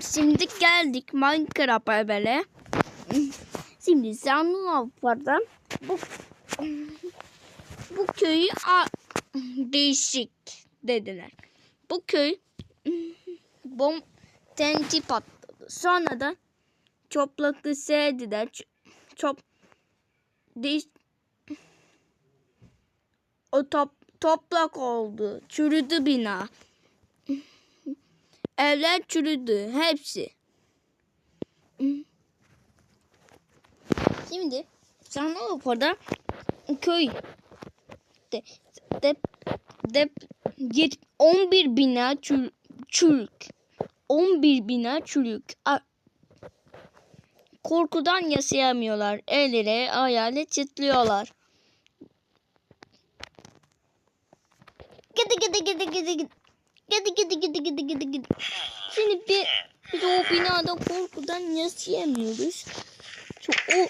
Şimdi geldik Minecraft evine. Şimdi Zanluapar'dan bu bu köyü değişik dediler. Bu köy bom tenti patladı. Sonra da çoplaklı sevdiler. Çop değiş o top, toprak oldu. Çürüdü bina. Evler çürüdü. Hepsi. Şimdi Şanlıurfa'da köy de, de, de, yet- 11 bina çür, çürük. 11 bina çürük. Korkudan yaşayamıyorlar. Elleri ayağıyla çıtlıyorlar. Gidi gidi gidi gidi gidi. Gidi gidi gidi gidi gidi gidi. Şimdi bir, biz o binada korkudan yaşayamıyoruz. Şu o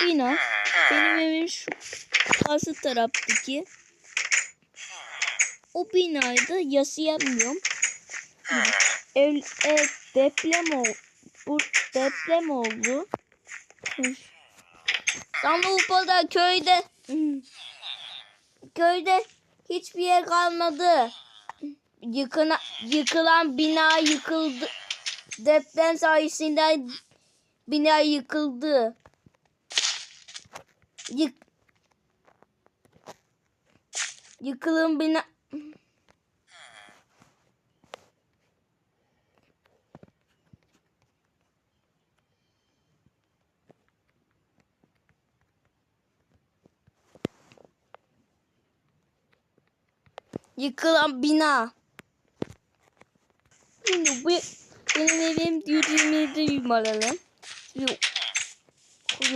bina benim evim şu karşı taraftaki o binayda yaşayamıyorum. Ev, ev deprem oldu. Bu deprem oldu. Şanlıurfa'da köyde köyde hiçbir yer kalmadı. Yıkına, yıkılan bina yıkıldı. Deprem sayesinde bina yıkıldı. Yık, yıkılın bina yıkılan bina. Şimdi bu benim evim 127 numaralı.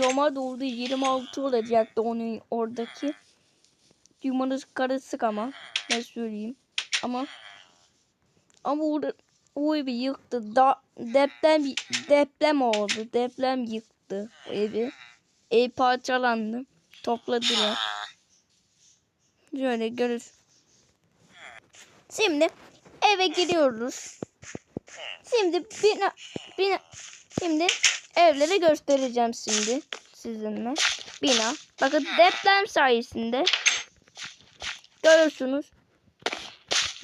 Yoma doğru 26 olacaktı onun oradaki. Numarası karışık ama. Ne söyleyeyim. Ama ama orada o evi yıktı. Da, deprem deprem oldu. Deprem yıktı o evi. Ev parçalandı. Topladılar. Şöyle görür. Şimdi eve giriyoruz. Şimdi bina, bina, şimdi evleri göstereceğim şimdi sizinle. Bina. Bakın deprem sayesinde görürsünüz.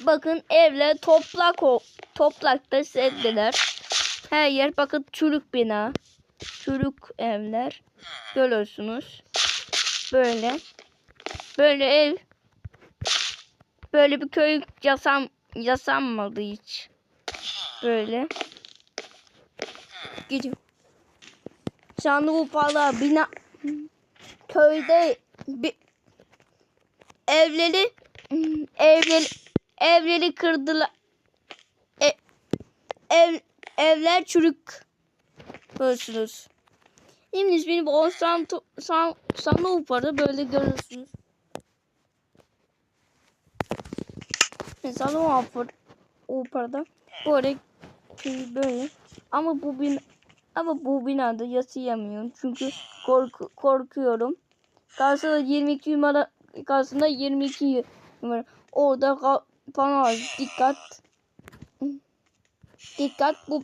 Bakın evler toplak toplakta sevdiler. Her yer bakın çürük bina. Çürük evler. Görüyorsunuz. Böyle. Böyle ev. Böyle bir köy yasam yasanmadı hiç. Böyle. Gidiyor. Şanlıurfa'da bina köyde bir evleri evleri evleri kırdılar. E, ev evler çürük. Görüyorsunuz. Şimdi benim o san, san, Şanlıurfa'da böyle görüyorsunuz. Mesela o apır, parada böyle. Ama bu bin ama bu binada yaşayamıyorum. Çünkü korku, korkuyorum. Karşısında 22 numara karşısında 22 numara. Orada pano dikkat. Dikkat bu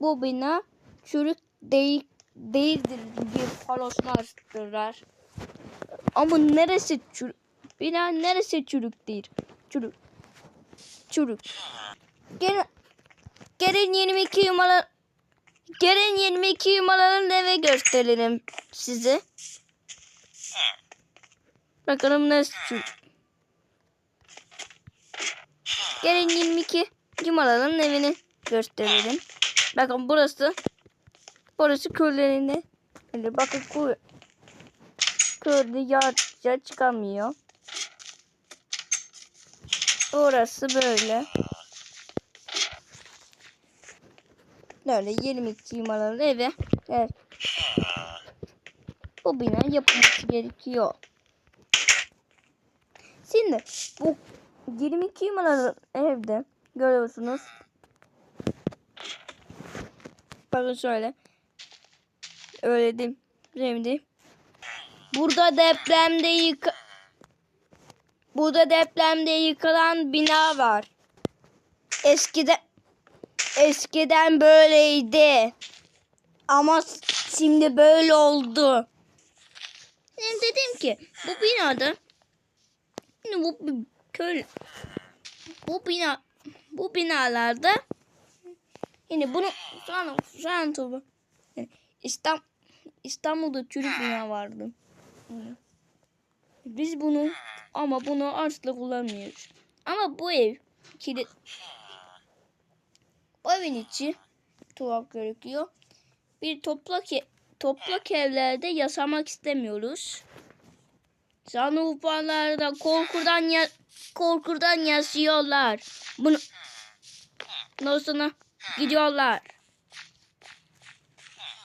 bu bina çürük değil değildir bir panosunu açtılar. Ama neresi çürük? Bina neresi çürük değil? Çürük çürük. Gelin, gelin 22 numara gelin 22 numaralı eve gösterelim size. Bakalım nasıl. Gelin 22 numaralı evini gösterelim. Bakın burası burası köylerinde. Hani bakın köy köyde yağ çıkamıyor. Orası böyle. Böyle 22 numaralı eve. Evet. Bu bina yapılması gerekiyor. Şimdi bu 22 numaralı evde görüyorsunuz. Bakın şöyle. Öyle değil. Şimdi burada depremde yık Burada depremde yıkılan bina var. Eskide eskiden böyleydi. Ama şimdi böyle oldu. Şimdi dedim ki bu binada bu köy bu bina bu binalarda yine bunu şu an şu an yani İstanbul İstanbul'da çürük bina vardı. Yani Biz bunu ama bunu asla kullanmıyoruz. Ama bu ev kilit evin içi tuhaf gözüküyor. Bir toplak e- toplak evlerde yaşamak istemiyoruz. Şanlıurfalarda korkudan ya korkudan yaşıyorlar. Bunu sonra gidiyorlar.